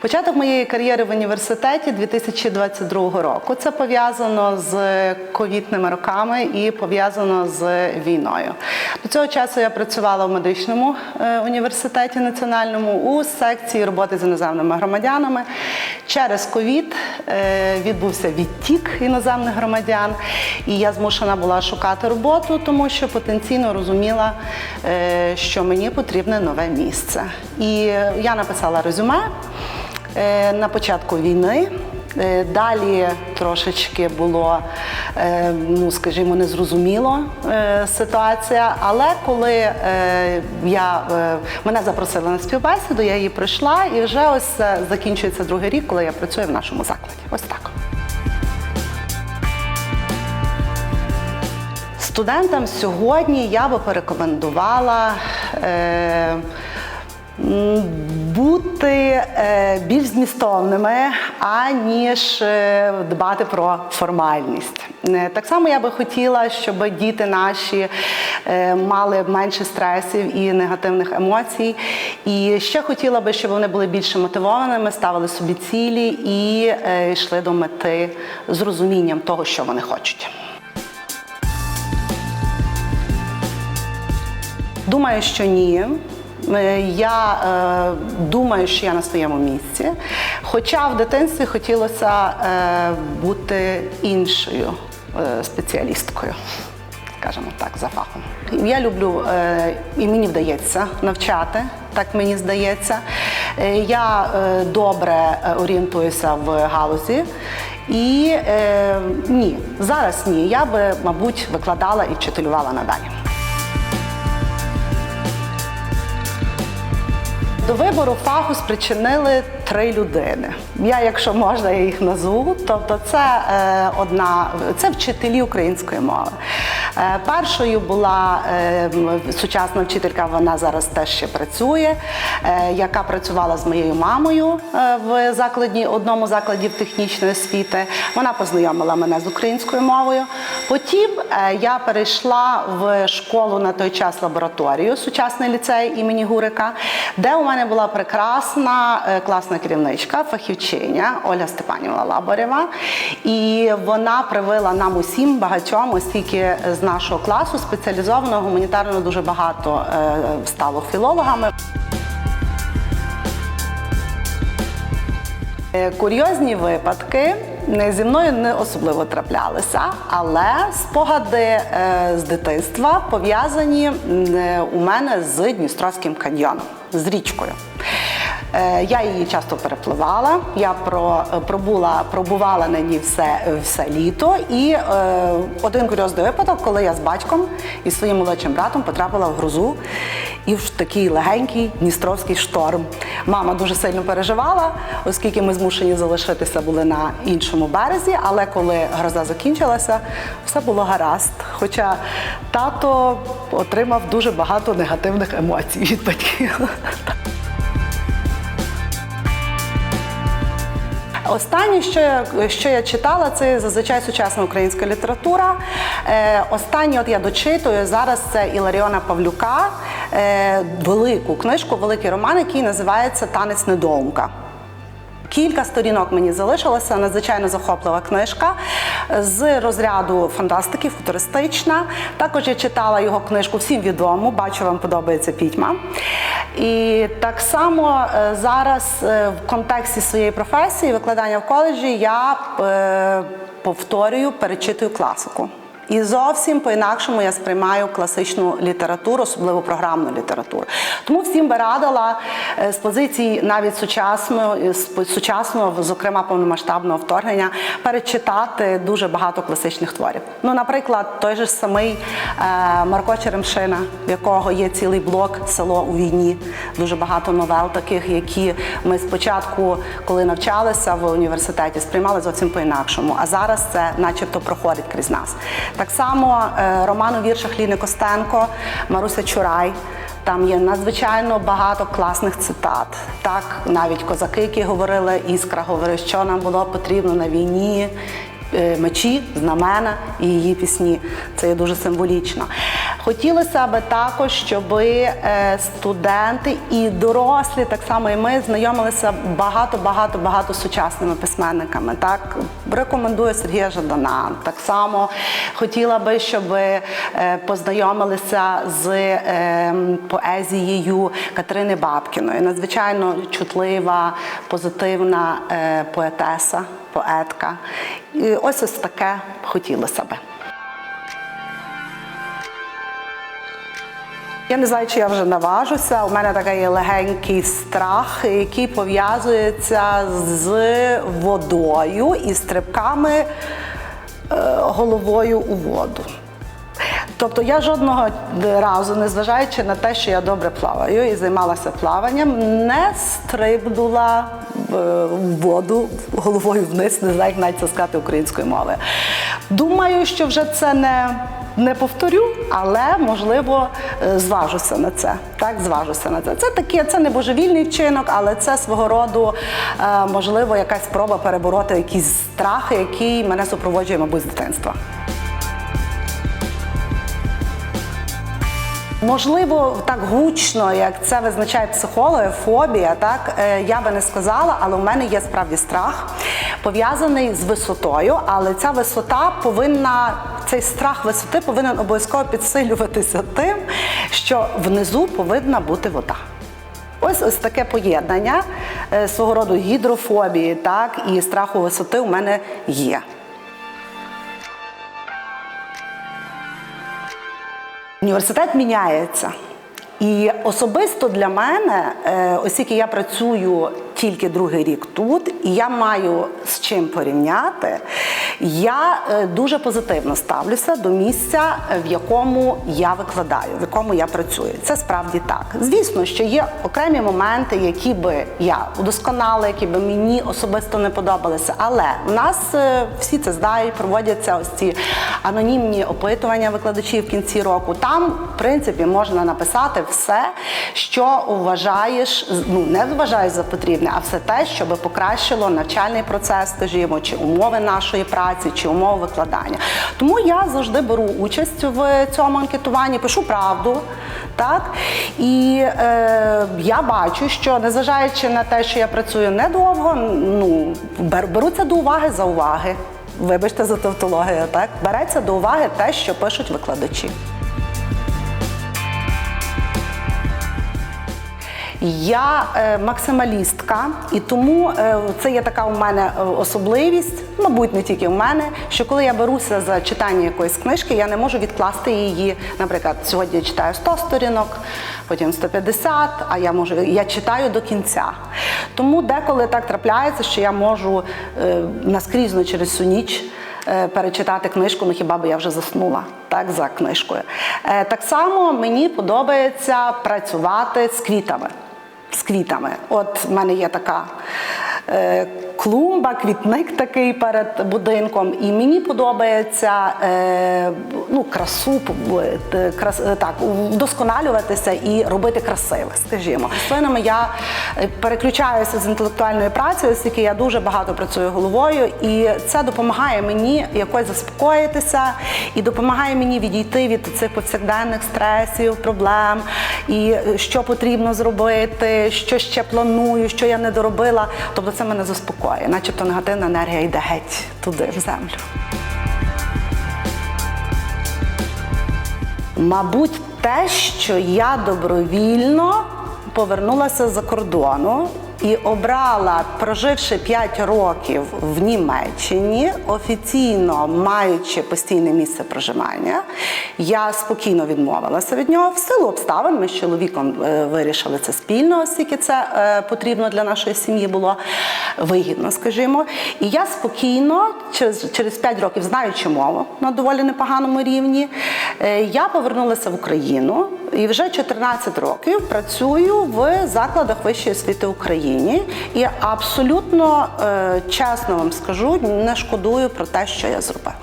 Початок моєї кар'єри в університеті 2022 року. Це пов'язано з ковідними роками і пов'язано з війною. До цього часу я працювала в медичному е, університеті національному у секції роботи з іноземними громадянами. Через ковід е, відбувся відтік іноземних громадян, і я змушена була шукати роботу, тому що потенційно розуміла, е, що мені потрібне нове місце. І я написала резюме. Е, на початку війни. Е, Далі трошечки було, е, ну скажімо, незрозуміло ситуація. Але коли я мене запросили на співбесіду, я її пройшла, і вже ось закінчується другий рік, коли я працюю в нашому закладі. Ось так. Студентам сьогодні я би порекомендувала. Бути е, більш змістовними, аніж е, дбати про формальність. Е, Так само я би хотіла, щоб діти наші мали менше стресів і негативних емоцій. І ще хотіла би, щоб вони були більше мотивованими, ставили собі цілі і йшли до мети з розумінням того, що вони хочуть. Думаю, що ні. Е, Я е, думаю, що я на своєму місці. Хоча в дитинстві хотілося е, бути іншою е, спеціалісткою, скажімо так, за фахом. Я люблю е, і мені вдається навчати, так мені здається. Е, Я е, добре е, орієнтуюся в галузі. І е, ні, зараз ні. Я би, мабуть, викладала і вчителювала надалі. До вибору фаху спричинили три людини. Я, якщо можна, я їх назву. Тобто, це е, одна це вчителі української мови. Е, першою була е, сучасна вчителька, вона зараз теж ще працює, яка працювала з моєю мамою в закладі, одному закладі технічної освіти. Вона познайомила мене з українською мовою. Потім я перейшла в школу на той час лабораторію, сучасний ліцей імені Гурика, де у мене була прекрасна класна керівничка, фахівчиня Оля Степанівна Лаборева. І вона привила нам усім багатьом, оскільки з нашого класу спеціалізованого гуманітарно дуже багато е, стало філологами. Е, Курйозні випадки зі мною не особливо траплялися, але спогади е, з дитинства пов'язані у мене з Дністровським каньйоном, з річкою. Е, Я її часто перепливала. Я про, пробула, пробувала на ній все, все літо. І е, один курйозний випадок, коли я з батьком і своїм молодшим братом потрапила в грозу і в такий легенький дністровський шторм. Мама дуже сильно переживала, оскільки ми змушені залишитися були на іншому березі. Але коли гроза закінчилася, все було гаразд. Хоча тато отримав дуже багато негативних емоцій від батьків. Останнє, що я, що я читала, це зазвичай сучасна українська література. Е, останнє от я дочитую зараз це Іларіона Павлюка, е, велику книжку, великий роман, який називається Танець недоумка. Кілька сторінок мені залишилося, надзвичайно захоплива книжка з розряду фантастики, футуристична. Також я читала його книжку всім відому, бачу, вам подобається пітьма. І так само е, зараз е, в контексті своєї професії, викладання в коледжі, я е, повторюю, перечитую класику. І зовсім по-інакшому я сприймаю класичну літературу, особливо програмну літературу. Тому всім би радила е, з позиції навіть сучасного, сучасного, зокрема повномасштабного вторгнення, перечитати дуже багато класичних творів. Ну, наприклад, той же самий е, Марко Черемшина, в якого є цілий блок Село у війні. Дуже багато новел таких, які ми спочатку, коли навчалися в університеті, сприймали зовсім по-інакшому. А зараз це, начебто, проходить крізь нас. Так само е, роман у віршах Ліни Костенко, Маруся Чурай. Там є надзвичайно багато класних цитат. Так, навіть козаки, які говорили, іскра говорить, що нам було потрібно на війні. е, Мечі, знамена і її пісні. Це є дуже символічно. Хотілося б також, щоб е, студенти і дорослі, так само і ми, знайомилися багато, багато, сучасними письменниками. Так рекомендую Сергія Жадана. Так само хотіла би, щоб е, познайомилися з е, поезією Катерини Бабкіної. Надзвичайно чутлива, позитивна е, поетеса, поетка. І ось ось таке хотілося би. Я не знаю, чи я вже наважуся. У мене такий легенький страх, який пов'язується з водою і стрибками е, головою у воду. Тобто я жодного разу, незважаючи на те, що я добре плаваю і займалася плаванням, не стрибнула е, в воду головою вниз, не знаю, як навіть це сказати українською мовою. Думаю, що вже це не, не повторю, але можливо е, зважуся на це. Так, зважуся на це. Це таке, це не божевільний вчинок, але це свого роду е, можливо якась спроба перебороти якісь страхи, які мене супроводжує, мабуть, з дитинства. Можливо, так гучно, як це визначають психологи, фобія, так е, я би не сказала, але у мене є справді страх пов'язаний з висотою, але ця висота повинна, цей страх висоти повинен обов'язково підсилюватися тим, що внизу повинна бути вода. Ось ось таке поєднання е, свого роду гідрофобії, так і страху висоти у мене є. Університет міняється. І особисто для мене, е, оскільки я працюю тільки другий рік тут, і я маю з чим порівняти, я е, дуже позитивно ставлюся до місця, в якому я викладаю, в якому я працюю. Це справді так. Звісно, що є окремі моменти, які би я удосконала, які би мені особисто не подобалися. Але в нас е, всі це знають, проводяться ось ці анонімні опитування викладачів в кінці року. Там, в принципі, можна написати все, що вважаєш, ну не вважаєш за потрібне, а все те, щоб покращило навчальний процес, скажімо, чи умови нашої праці, чи умови викладання. Тому я завжди беру участь в цьому анкетуванні, пишу правду. Так і е, я бачу, що незважаючи на те, що я працюю недовго, ну бер- беруться до уваги за уваги. Вибачте за тавтологію, так береться до уваги те, що пишуть викладачі. Я е, максималістка, і тому е, це є така у мене е, особливість, мабуть, не тільки в мене, що коли я беруся за читання якоїсь книжки, я не можу відкласти її. Наприклад, сьогодні я читаю 100 сторінок, потім 150, а я можу я читаю до кінця. Тому деколи так трапляється, що я можу е, наскрізно через всю ніч. е, Перечитати книжку, ну хіба би я вже заснула так за книжкою. Е, Так само мені подобається працювати з квітами. З квітами. От в мене є така е, клумба, квітник такий перед будинком, і мені подобається е, ну, красу крас, е, так, вдосконалюватися і робити красиве, скажімо. Рослинами я е, переключаюся з інтелектуальної праці, оскільки я дуже багато працюю головою, і це допомагає мені якось заспокоїтися і допомагає мені відійти від цих повсякденних стресів, проблем, і е, що потрібно зробити, що ще планую, що я не доробила. Тобто це мене заспокоює, начебто негативна енергія йде геть туди, в землю. Мабуть, те, що я добровільно повернулася за кордону і обрала, проживши 5 років в Німеччині, офіційно маючи постійне місце проживання, я спокійно відмовилася від нього в силу обставин. Ми з чоловіком е, вирішили це спільно, оскільки це е, потрібно для нашої сім'ї було вигідно, скажімо. І я спокійно, через, через 5 років, знаючи мову на доволі непоганому рівні, е, я повернулася в Україну і вже 14 років працюю в закладах вищої освіти України. І абсолютно е, чесно вам скажу, не шкодую про те, що я зробила.